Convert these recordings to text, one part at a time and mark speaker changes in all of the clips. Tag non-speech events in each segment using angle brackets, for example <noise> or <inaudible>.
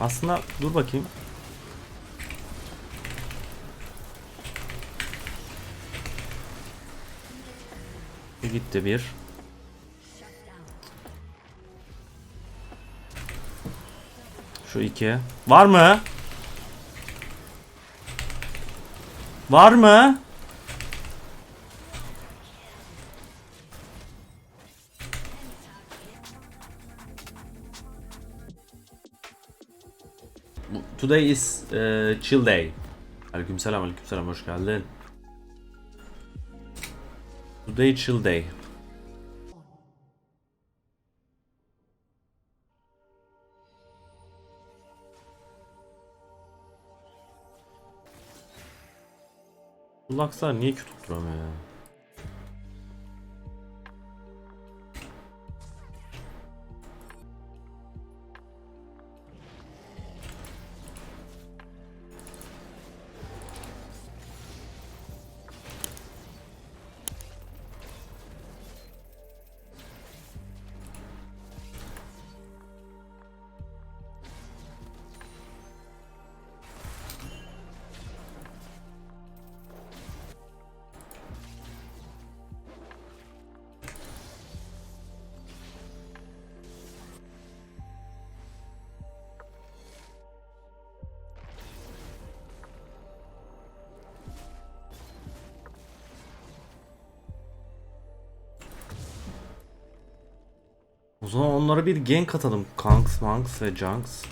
Speaker 1: Aslında dur bakayım. Gitti bir. Şu iki. Var mı? Var mı? Today is uh, chill day. Aleykümselam, aleykümselam hoş geldin. Today chill day. Lux'lar niye kötü tutturamıyor ya? Zaman onlara bir gank atalım. Kanks, Manks ve Junks.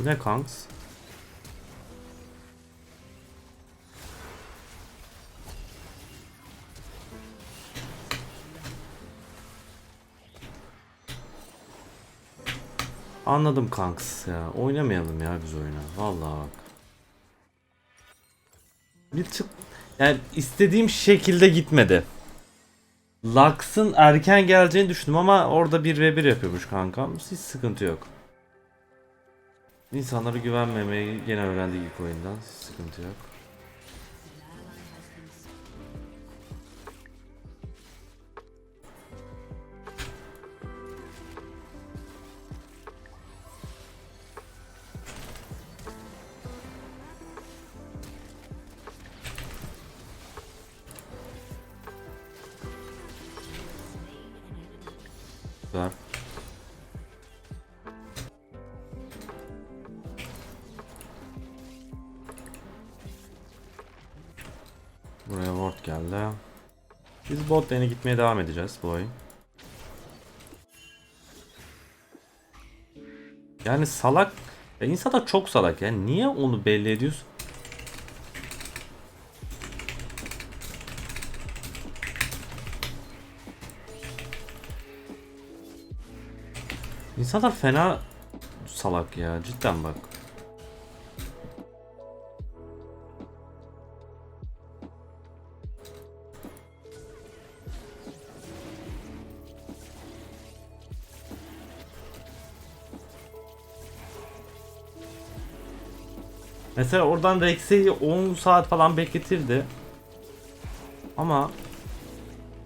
Speaker 1: Bu ne Kanks? Anladım Kanks ya. Oynamayalım ya biz oyunu. Vallahi bak. Bir tık yani istediğim şekilde gitmedi. Lux'ın erken geleceğini düşündüm ama orada 1 ve 1 yapıyormuş kankam. Hiç sıkıntı yok. İnsanlara güvenmemeyi gene öğrendik ilk oyundan. Hiç sıkıntı yok. Güzel. Buraya ward geldi. Biz bot lane'e gitmeye devam edeceğiz bu oyun. Yani salak ya insanlar çok salak yani niye onu belli ediyorsun? İnsanlar fena salak ya cidden bak. Mesela oradan Rex'i 10 saat falan bekletirdi. Ama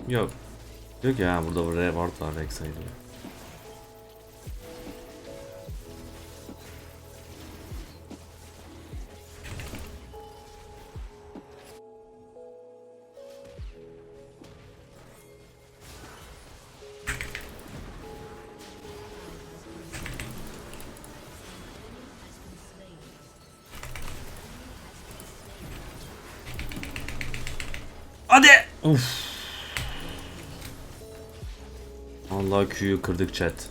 Speaker 1: yok. Yok ya burada var Rex'e diyor. Hadi. Uf. Allah Q'yu kırdık chat.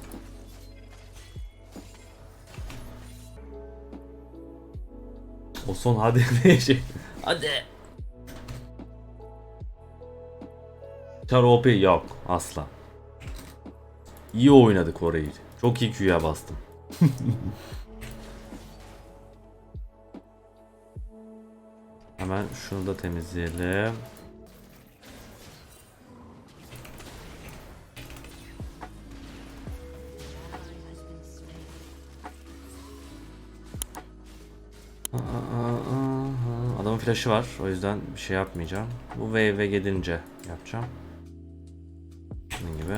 Speaker 1: O son hadi <laughs> ne şey. Hadi. Char OP yok asla. İyi oynadık orayı. Çok iyi Q'ya bastım. <laughs> Hemen şunu da temizleyelim. Flash'ı var. O yüzden bir şey yapmayacağım. Bu wave'e gelince yapacağım. Bunun gibi.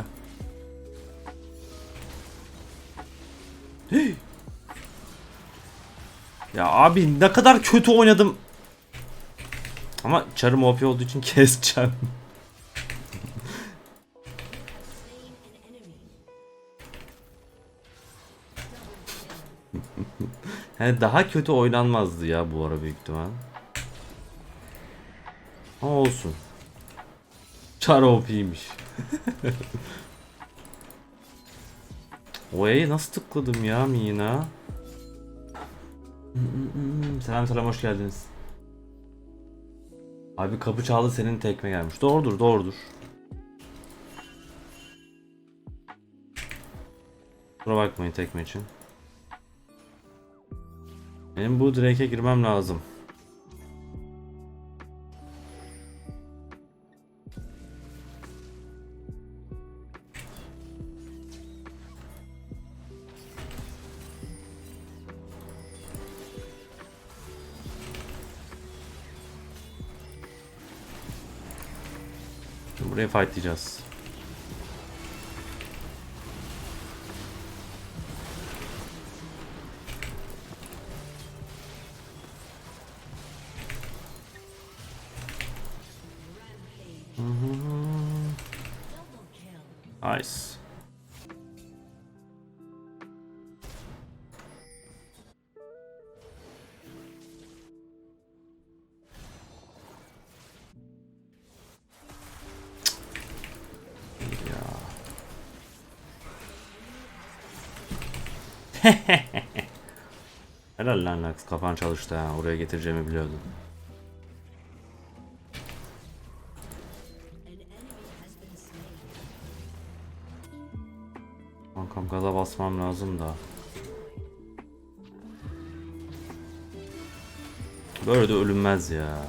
Speaker 1: Ya abi ne kadar kötü oynadım. Ama çarım OP olduğu için <laughs> keseceğim. <laughs> Yani daha kötü oynanmazdı ya bu ara büyük ihtimal. Ama olsun. Char OP'ymiş. <laughs> O'ya nasıl tıkladım ya Mina? Selam selam hoş geldiniz. Abi kapı çaldı senin tekme gelmiş. Doğrudur doğrudur. Kusura bakmayın tekme için. Benim bu Drake'e girmem lazım. Fightlayacağız. Mm-hmm. Nice. <laughs> Helal lan Lux kafan çalıştı ha oraya getireceğimi biliyordum. Kankam gaza basmam lazım da. Böyle de ölünmez ya.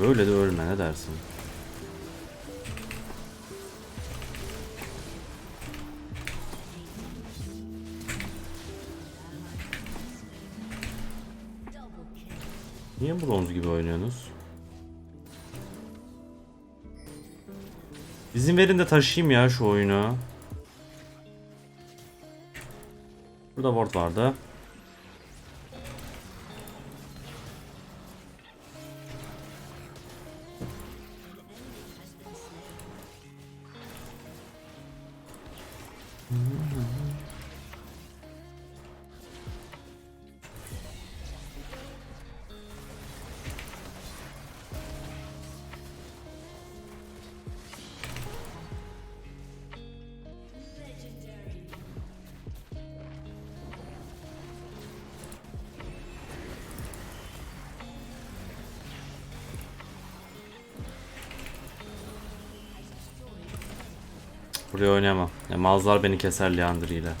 Speaker 1: Böyle de ölme ne dersin? Niye bronz gibi oynuyorsunuz? İzin verin de taşıyayım ya şu oyunu. Burada ward vardı. Buraya oynayamam. Ya Malzar beni keser Leandri ile.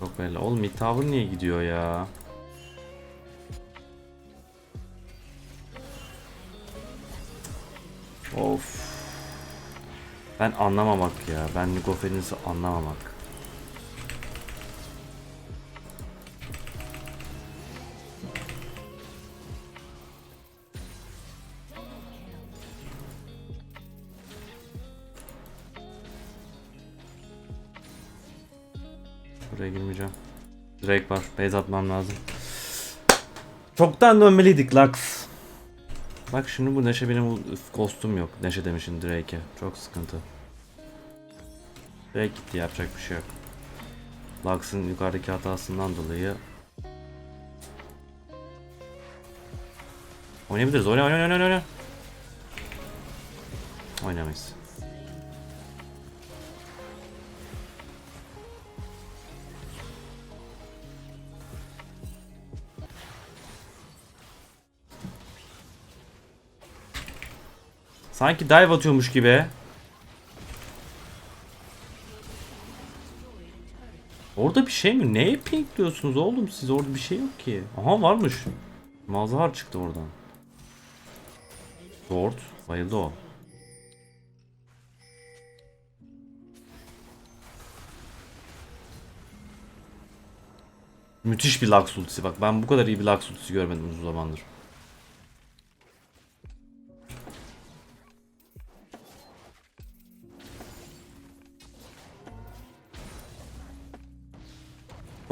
Speaker 1: Çok belli. Oğlum mid niye gidiyor ya? Of. Ben anlamamak ya. Ben Legends'ı anlamamak. Drake var. Base atmam lazım. Çoktan dönmeliydik Lux. Bak şimdi bu Neşe benim kostüm yok. Neşe demişim Drake'e. Çok sıkıntı. Drake gitti yapacak bir şey yok. Lux'ın yukarıdaki hatasından dolayı Oynayabiliriz. Oyna oyna oyna oyna. Oynamayız. Sanki dive atıyormuş gibi. Orada bir şey mi? Neye pink diyorsunuz oğlum siz? Orada bir şey yok ki. Aha varmış. Mazhar çıktı oradan. Sword. Bayıldı o. Müthiş bir Lux ultisi bak. Ben bu kadar iyi bir Lux ultisi görmedim uzun zamandır.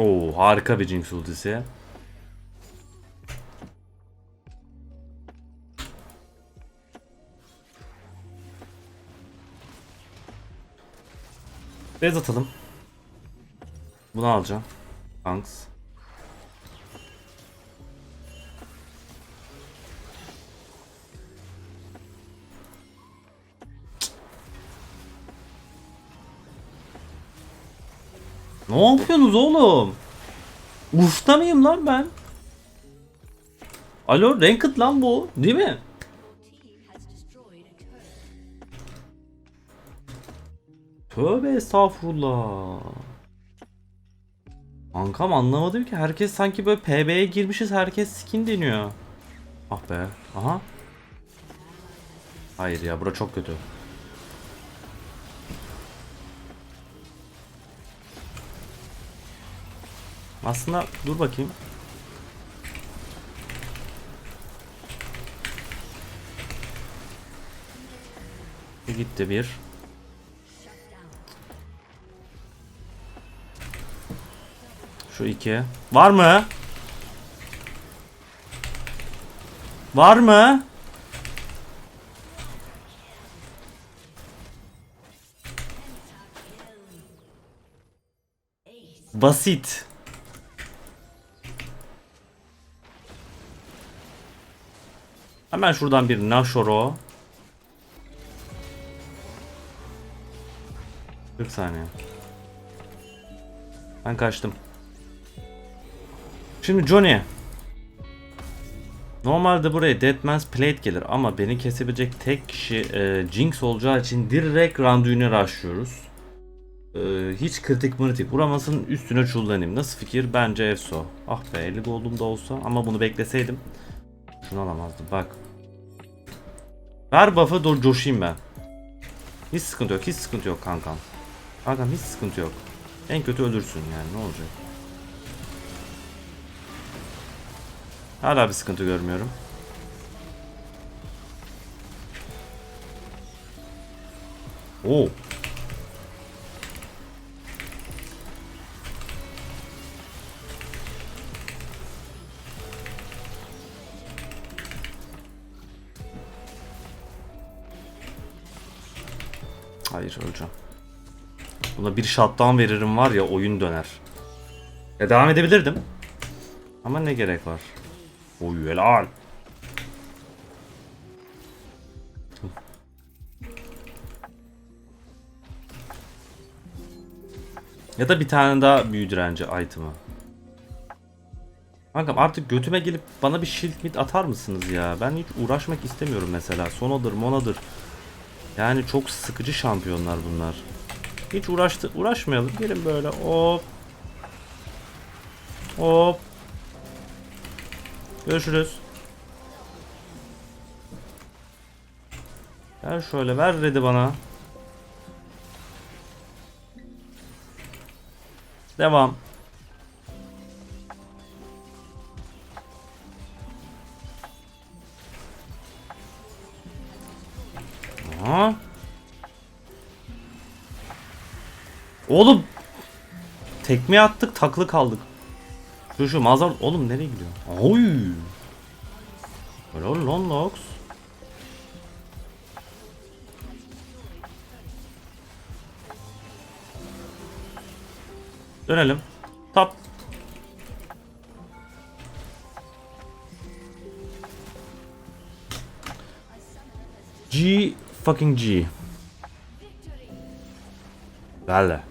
Speaker 1: Oo harika bir Jinx ultisi. Bez atalım. Bunu alacağım. Thanks. Ne yapıyorsunuz oğlum? Ufta mıyım lan ben? Alo Ranked lan bu değil mi? Tövbe estağfurullah. Kankam anlamadım ki herkes sanki böyle PB'ye girmişiz herkes skin deniyor. Ah be. Aha. Hayır ya bura çok kötü. Aslında dur bakayım. Bir gitti bir. Şu iki. Var mı? Var mı? Basit. Hemen şuradan bir Nashoro. 40 saniye. Ben kaçtım. Şimdi Johnny. Normalde buraya Deadman's Plate gelir ama beni kesebilecek tek kişi e, Jinx olacağı için direkt Randuin'i rushlıyoruz. E, hiç kritik mritik vuramasın üstüne çullanayım. Nasıl fikir? Bence Efso. Ah be 50 gold'um da olsa ama bunu bekleseydim. Şunu alamazdım bak. Ver buff'ı dur coşayım ben. Hiç sıkıntı yok hiç sıkıntı yok kankam. Kankam hiç sıkıntı yok. En kötü ölürsün yani ne olacak. Hala bir sıkıntı görmüyorum. Oo. Hayır öleceğim. Buna bir shutdown veririm var ya oyun döner. E devam edebilirdim. Ama ne gerek var? Oy helal. Ya da bir tane daha büyü direnci item'ı. Kankam artık götüme gelip bana bir shield mid atar mısınız ya? Ben hiç uğraşmak istemiyorum mesela. Sonadır, monadır. Yani çok sıkıcı şampiyonlar bunlar. Hiç uğraştı, uğraşmayalım. Gelin böyle hop. Hop. Görüşürüz. Ver şöyle ver red'i bana. Devam. Oğlum tekme attık taklı kaldık. Şu şu mazhar oğlum nereye gidiyor? Oy. Helal lan Nox. Dönelim. Tap. G fucking G. Valla.